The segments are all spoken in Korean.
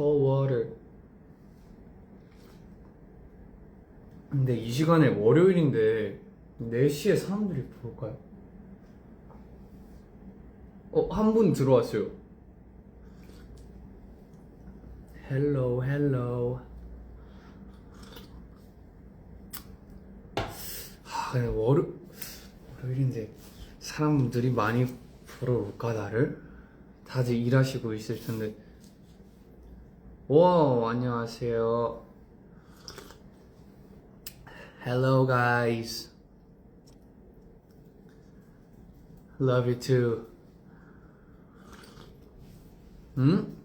cold water. 근데 이 시간에 월요일인데 4시에 사람들이 볼까요? 어, 한 분 들어왔어요. 헬로 헬로. 아, 근데 월요 월요일인데 사람들이 많이 보러 올까 나를? 다들 일하시고 있을 텐데. 와, 안녕하세요. Hello, guys. Love you too. 응?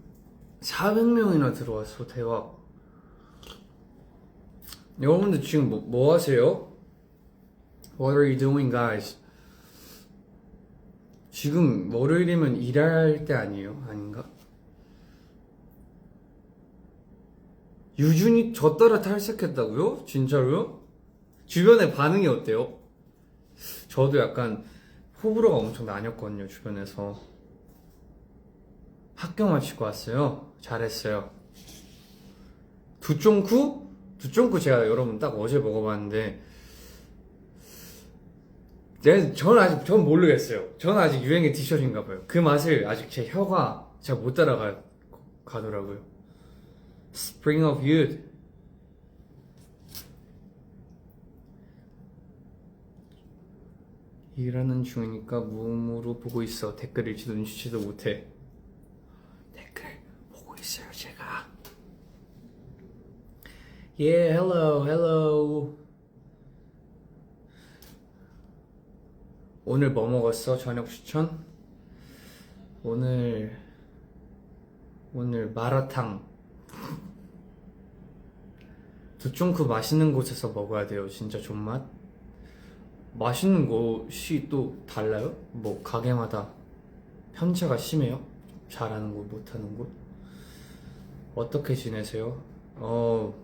400명이나 들어왔어, 대박. 여러분들 지금 뭐, 뭐 하세요? What are you doing, guys? 지금 월요일이면 일할 때 아니에요? 아닌가? 유준이 저 따라 탈색했다고요? 진짜로요? 주변의 반응이 어때요? 저도 약간 호불호가 엄청 나뉘었거든요, 주변에서. 학교 마치고 왔어요. 잘했어요. 두쫑쿠? 두쫑쿠 제가 여러분 딱 어제 먹어봤는데, 네, 전 아직, 전 모르겠어요. 전 아직 유행의 티셔츠인가 봐요. 그 맛을 아직 제 혀가 잘 못 따라가, 가더라고요. Spring of Youth. 일하는 중이니까 무음으로 보고 있어. 댓글 읽지도 눈치채도 못해. 댓글 보고 있어요, 제가. Yeah, hello, hello. 오늘 뭐 먹었어? 저녁 추천? 오늘 오늘 마라탕 두쫑크 맛있는 곳에서 먹어야 돼요 진짜 존맛 맛있는 곳이 또 달라요? 뭐 가게마다 편차가 심해요? 잘하는 곳 못하는 곳 어떻게 지내세요? 어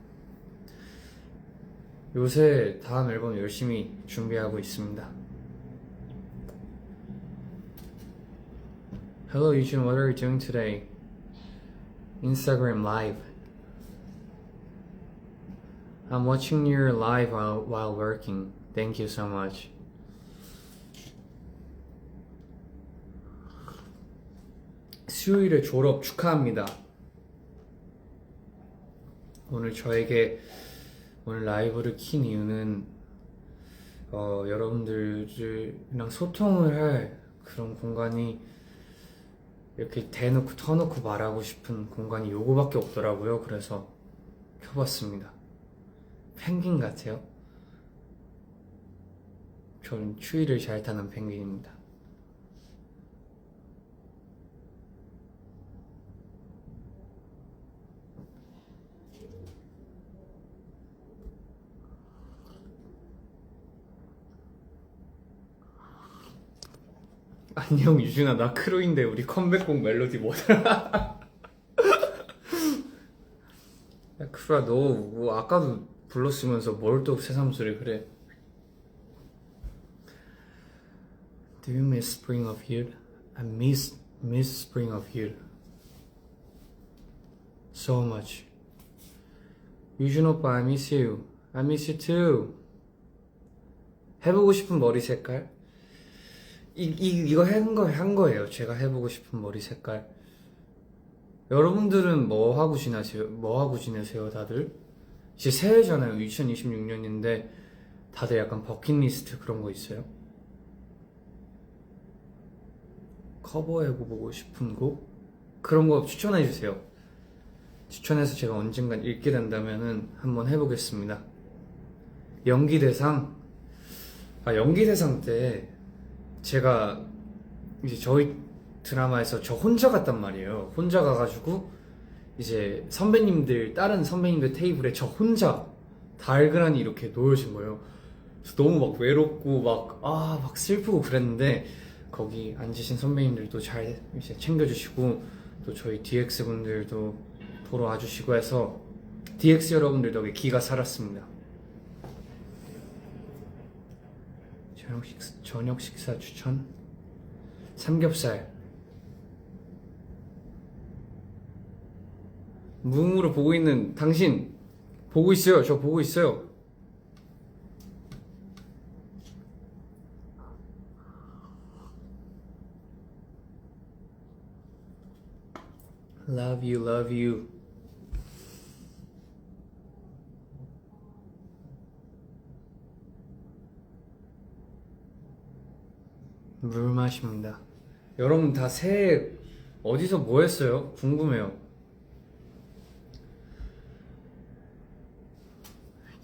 요새 다음 앨범 열심히 준비하고 있습니다 Hello, Yujin. What are you doing today? Instagram Live. I'm watching your live while, while working. Thank you so much. 수요일에 졸업 축하합니다. 오늘 저에게 오늘 라이브를 킨 이유는 어, 여러분들이랑 소통을 할 그런 공간이 이렇게 대놓고 터놓고 말하고 싶은 공간이 요거밖에 없더라고요. 그래서 켜봤습니다. 펭귄 같아요. 저는 추위를 잘 타는 펭귄입니다. 안녕 유준아 나 크루인데 우리 컴백곡 멜로디 뭐더라? 야 크루야 너뭐 아까도 불렀으면서 뭘 또 새삼스레 그래 Do you miss Spring of Youth? I miss miss Spring of Youth so much 유준 오빠 I miss you I miss you too 해보고 싶은 머리 색깔? 이, 이, 이거 한, 거, 한 거예요. 제가 해보고 싶은 머리 색깔. 여러분들은 뭐 하고 지내세요? 뭐 하고 지내세요, 다들? 이제 새해잖아요. 2026년인데, 다들 약간 버킷리스트 그런 거 있어요? 커버해보고 싶은 곡? 그런 거 추천해주세요. 추천해서 제가 언젠간 읽게 된다면은 한번 해보겠습니다. 연기 대상? 아, 연기 대상 때, 제가 이제 저희 드라마에서 저 혼자 갔단 말이에요. 혼자 가가지고 이제 선배님들 다른 선배님들 테이블에 저 혼자 달그란히 이렇게 놓여진 거예요. 그래서 너무 막 외롭고 막 아 막 슬프고 그랬는데 거기 앉으신 선배님들도 잘 이제 챙겨주시고 또 저희 DX 분들도 보러 와주시고 해서 DX 여러분들 덕에 기가 살았습니다. 저녁 식사, 저녁 식사 추천? 삼겹살. 무음으로 보고 있는 당신 보고 있어요. 저 보고 있어요. Love you, love you. 물 마십니다. 여러분 다 새해 어디서 뭐 했어요? 궁금해요.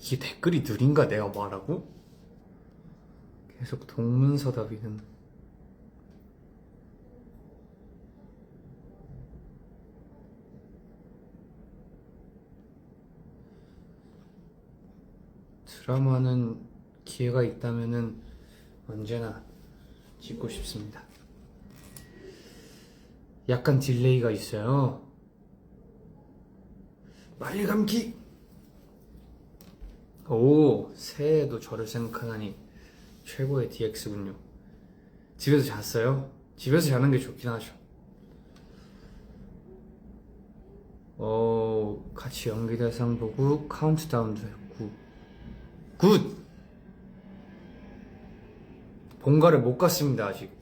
이게 댓글이 느린가 내가 말하고? 계속 동문서답이는 드라마는 기회가 있다면은 언제나 찍고 싶습니다. 약간 딜레이가 있어요. 빨리 감기! 오, 새해에도 저를 생각하다니 최고의 DX군요. 집에서 잤어요? 집에서 자는 게 좋긴 하죠. 어, 같이 연기대상 보고 카운트다운도 했고. 굿! 본가를 못 갔습니다, 아직.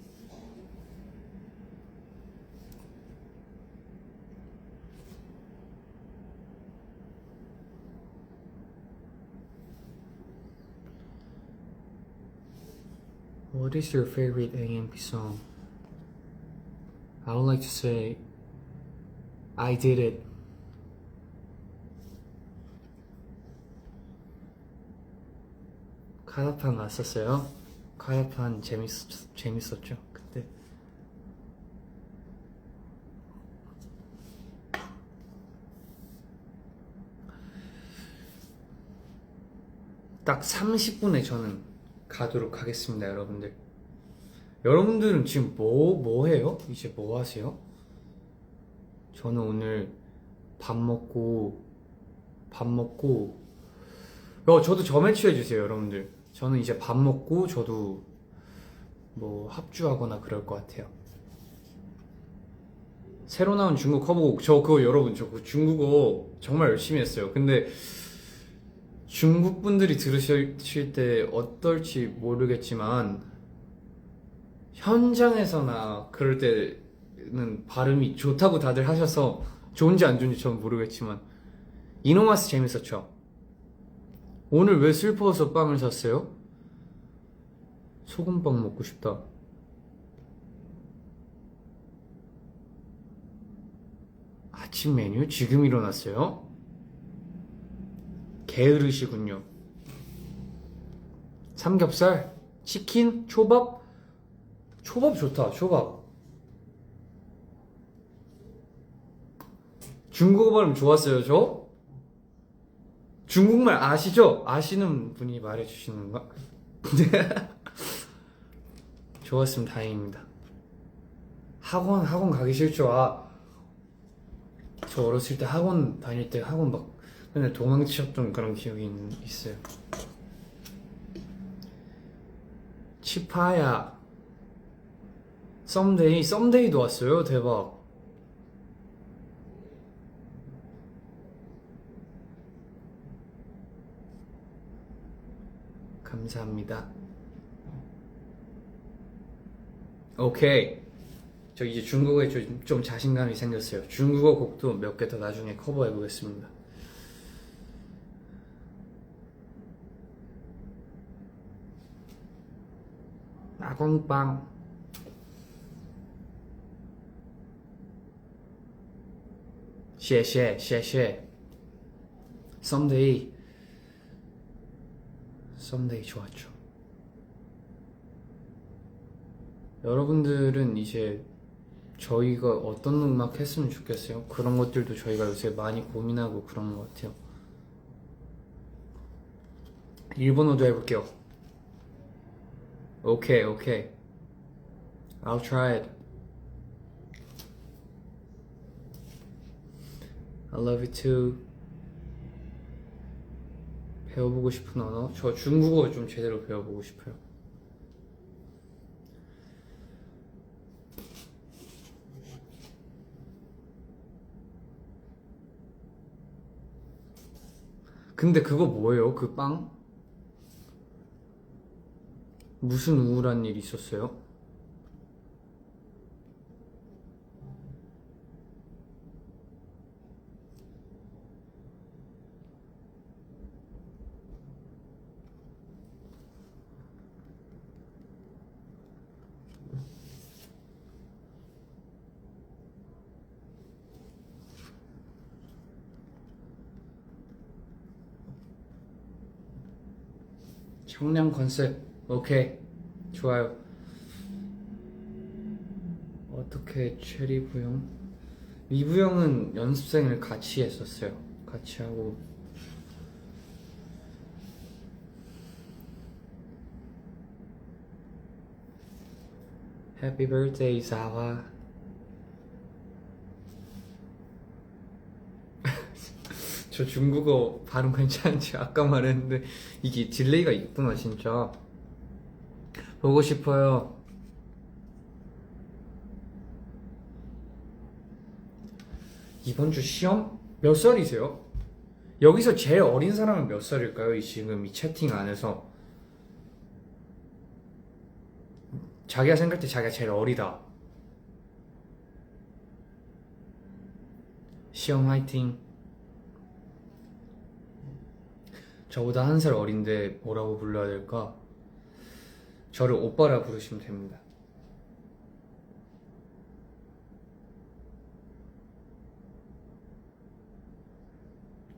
What is your favorite AMP song? I would like to say, I did it. 카라판 왔었어요? 카라판 재밌, 재밌었죠, 그때. 딱 30분에 저는 가도록 하겠습니다, 여러분들. 여러분들은 지금 뭐, 뭐 해요? 이제 뭐 하세요? 저는 오늘 밥 먹고, 밥 먹고, 어, 저도 점액 해주세요, 여러분들. 저는 이제 밥 먹고, 저도 뭐 합주하거나 그럴 것 같아요. 새로 나온 중국 커버곡, 저 그거 여러분, 저그 중국어 정말 열심히 했어요. 근데 중국 분들이 들으실 때 어떨지 모르겠지만 현장에서나 그럴 때는 발음이 좋다고 다들 하셔서 좋은지 안 좋은지 저는 모르겠지만 이노마스 재밌었죠? 오늘 왜 슬퍼서 빵을 샀어요? 소금빵 먹고 싶다. 아침 메뉴 지금 일어났어요? 게으르시군요. 삼겹살, 치킨, 초밥. 초밥 좋다, 초밥. 중국어 발음 좋았어요, 저? 중국말 아시죠? 아시는 분이 말해주시는 건가? 좋았으면 다행입니다. 학원, 학원 가기 싫죠? 아, 저 어렸을 때 학원 다닐 때 학원 막 맨날 도망치셨던 그런 기억이 있- 있어요. 치파야. 썸데이, 썸데이도 왔어요. 대박. 감사합니다. 오케이. 저 이제 중국어에 좀, 좀 자신감이 생겼어요. 중국어 곡도 몇 개 더 나중에 커버해 보겠습니다. 아공빵. 쉐쉐 쉐쉐. 썸데이. 썸데이 좋았죠. 여러분들은 이제 저희가 어떤 음악 했으면 좋겠어요? 그런 것들도 저희가 요새 많이 고민하고 그런 것 같아요. 일본어도 해볼게요. 오케이, 오케이. I'll try it. I love you too. 배워보고 싶은 언어? 저 중국어 좀 제대로 배워보고 싶어요. 근데 그거 뭐예요? 그 빵? 무슨 우울한 일 있었어요? 청량 컨셉 오케이. 좋아요. 어떻게 체리 부영 미부영은 연습생을 같이 했었어요. 같이 하고. 해피 birthday 사와 저 중국어 발음 괜찮지? 아까 말했는데 이게 딜레이가 있구나 진짜 보고 싶어요 이번 주 시험 몇 살이세요? 여기서 제일 어린 사람은 몇 살일까요? 이 지금 이 채팅 안에서 자기가 생각할 때 자기가 제일 어리다 시험 화이팅 저보다 한 살 어린데 뭐라고 불러야 될까? 저를 오빠라 부르시면 됩니다.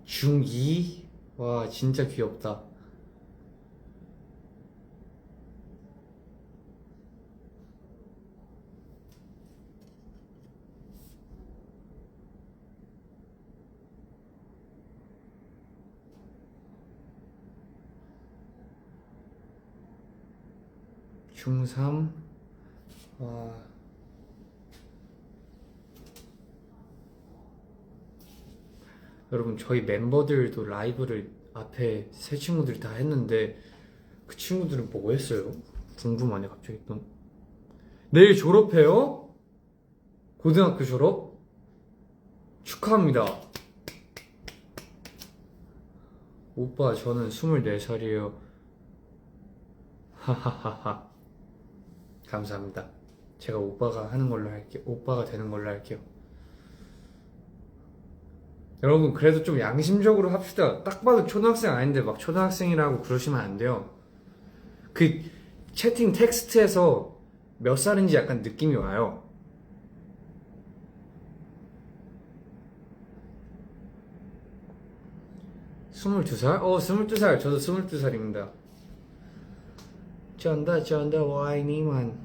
중2? 와, 진짜 귀엽다. 중3? 와. 여러분, 저희 멤버들도 라이브를 앞에 세 친구들이 다 했는데, 그 친구들은 뭐 했어요? 궁금하네, 갑자기 또. 내일 졸업해요? 고등학교 졸업? 축하합니다. 오빠, 저는 24살이에요. 하하하하. 감사합니다. 제가 오빠가 하는 걸로 할게요. 오빠가 되는 걸로 할게요. 여러분, 그래도 좀 양심적으로 합시다. 딱 봐도 초등학생 아닌데 막 초등학생이라고 그러시면 안 돼요. 그 채팅 텍스트에서 몇 살인지 약간 느낌이 와요. 스물두 살? 어, 스물두 살. 저도 스물두 살입니다. 전다 전다 와이니만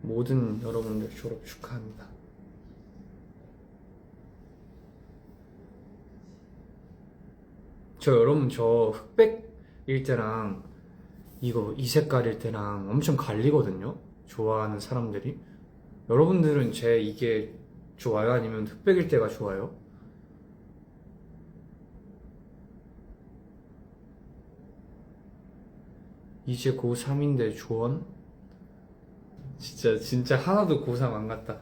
모든 여러분들 졸업 축하합니다. 저 여러분 저 흑백일 때랑 이거 이 색깔일 때랑 엄청 갈리거든요. 좋아하는 사람들이 여러분들은 제 이게 좋아요 아니면 흑백일 때가 좋아요? 이제 고3인데 조언? 진짜 진짜 하나도 고3 안 같다.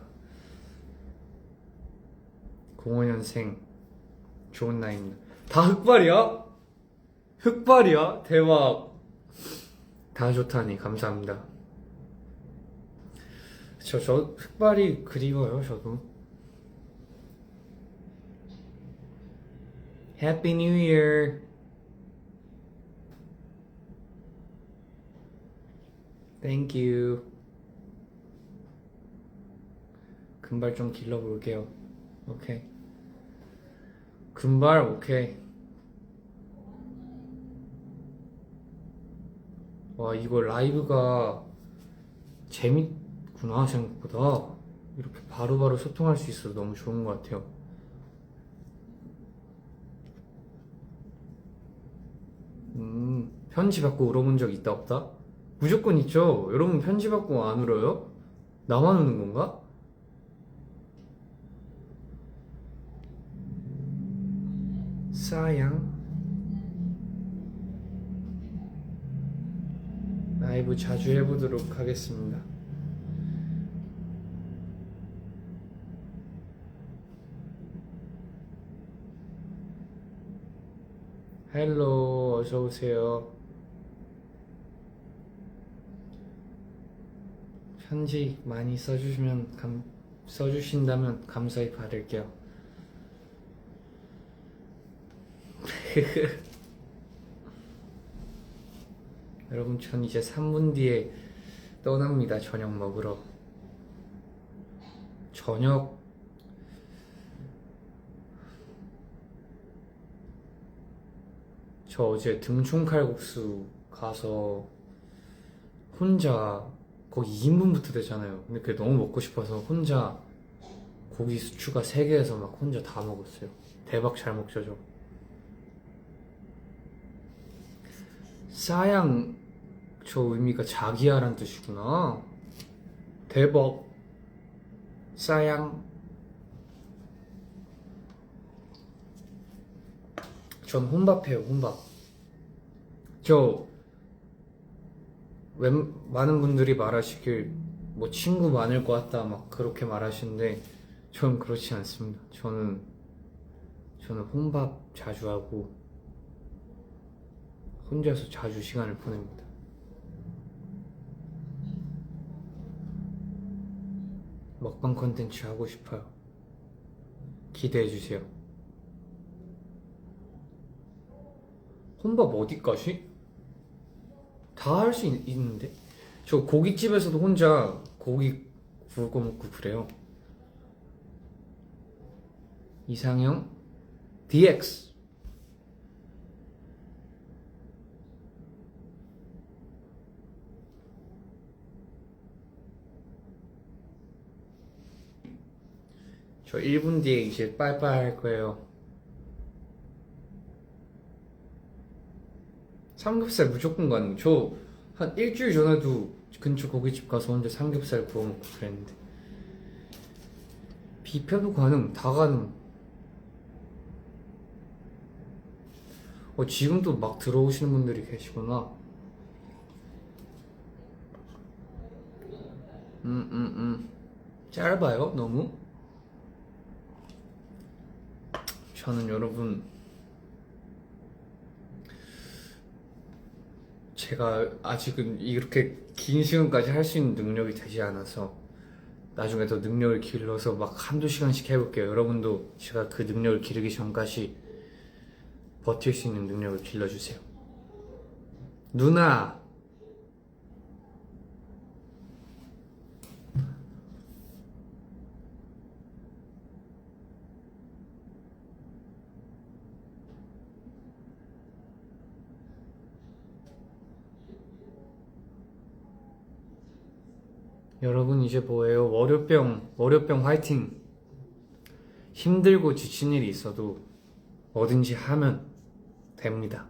05년생. 좋은 나이입니다. 다 흑발이야? 흑발이야? 대박. 다 좋다니 감사합니다. 저, 저 흑발이 그리워요 저도. Happy New Year Thank you. 금발 좀 길러볼게요. 오케이. 금발 오케이. 와 이거 라이브가 재밌구나 생각보다 이렇게 바로바로 소통할 수 있어서 너무 좋은 것 같아요. 음 편지 받고 울어본 적 있다 없다? 무조건 있죠. 여러분 편지 받고 안 울어요? 나만 우는 건가? 사양 라이브 자주 해보도록 하겠습니다. 헬로 어서 오세요. 편지 많이 써주시면 감 써주신다면 감사히 받을게요. 여러분 전 이제 3분 뒤에 떠납니다. 저녁 먹으러. 저녁 저 어제 등촌칼국수 가서 혼자 거기 2인분부터 되잖아요. 근데 그게 너무 먹고 싶어서 혼자 고기 수추가 3개에서 막 혼자 다 먹었어요. 대박 잘 먹죠, 저. 싸양 저 의미가 자기야란 뜻이구나. 대박. 싸양. 전 혼밥해요, 혼밥. 저, 웬, 많은 분들이 말하시길, 뭐, 친구 많을 것 같다, 막, 그렇게 말하시는데, 전 그렇지 않습니다. 저는, 저는 혼밥 자주 하고, 혼자서 자주 시간을 보냅니다. 먹방 컨텐츠 하고 싶어요. 기대해 주세요. 혼밥 어디까지? 다 할 수 있는데? 저 고깃집에서도 혼자 고기 구워 먹고 그래요. 이상형 DX 저 1분 뒤에 이제 빠이빠이 할 거예요. 삼겹살 무조건 가능. 저 한 일주일 전에도 근처 고깃집 가서 혼자 삼겹살 구워 먹고 그랬는데. 뷔페도 가능. 다 가능. 어, 지금도 막 들어오시는 분들이 계시구나. 음, 음, 음. 짧아요? 너무? 저는 여러분 제가 아직은 이렇게 긴 시간까지 할 수 있는 능력이 되지 않아서 나중에 더 능력을 길러서 막 한두 시간씩 해볼게요. 여러분도 제가 그 능력을 기르기 전까지 버틸 수 있는 능력을 길러주세요. 누나! 여러분 이제 뭐예요? 월요병, 월요병 화이팅! 힘들고 지친 일이 있어도 뭐든지 하면 됩니다.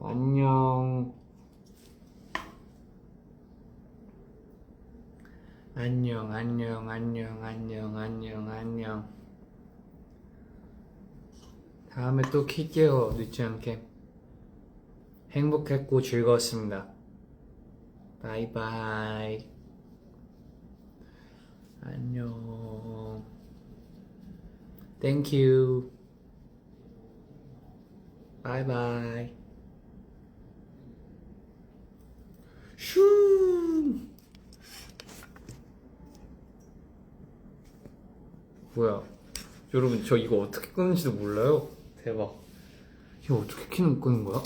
안녕. 안녕, 안녕, 안녕, 안녕, 안녕, 안녕. 다음에 또 킬게요. 늦지 않게. 행복했고 즐거웠습니다. 바이바이. 안녕. 땡큐. 바이바이. 슈. 뭐야? 여러분 저 이거 어떻게 끄는지도 몰라요. 대박. 이거 어떻게 키는 끄는 거야?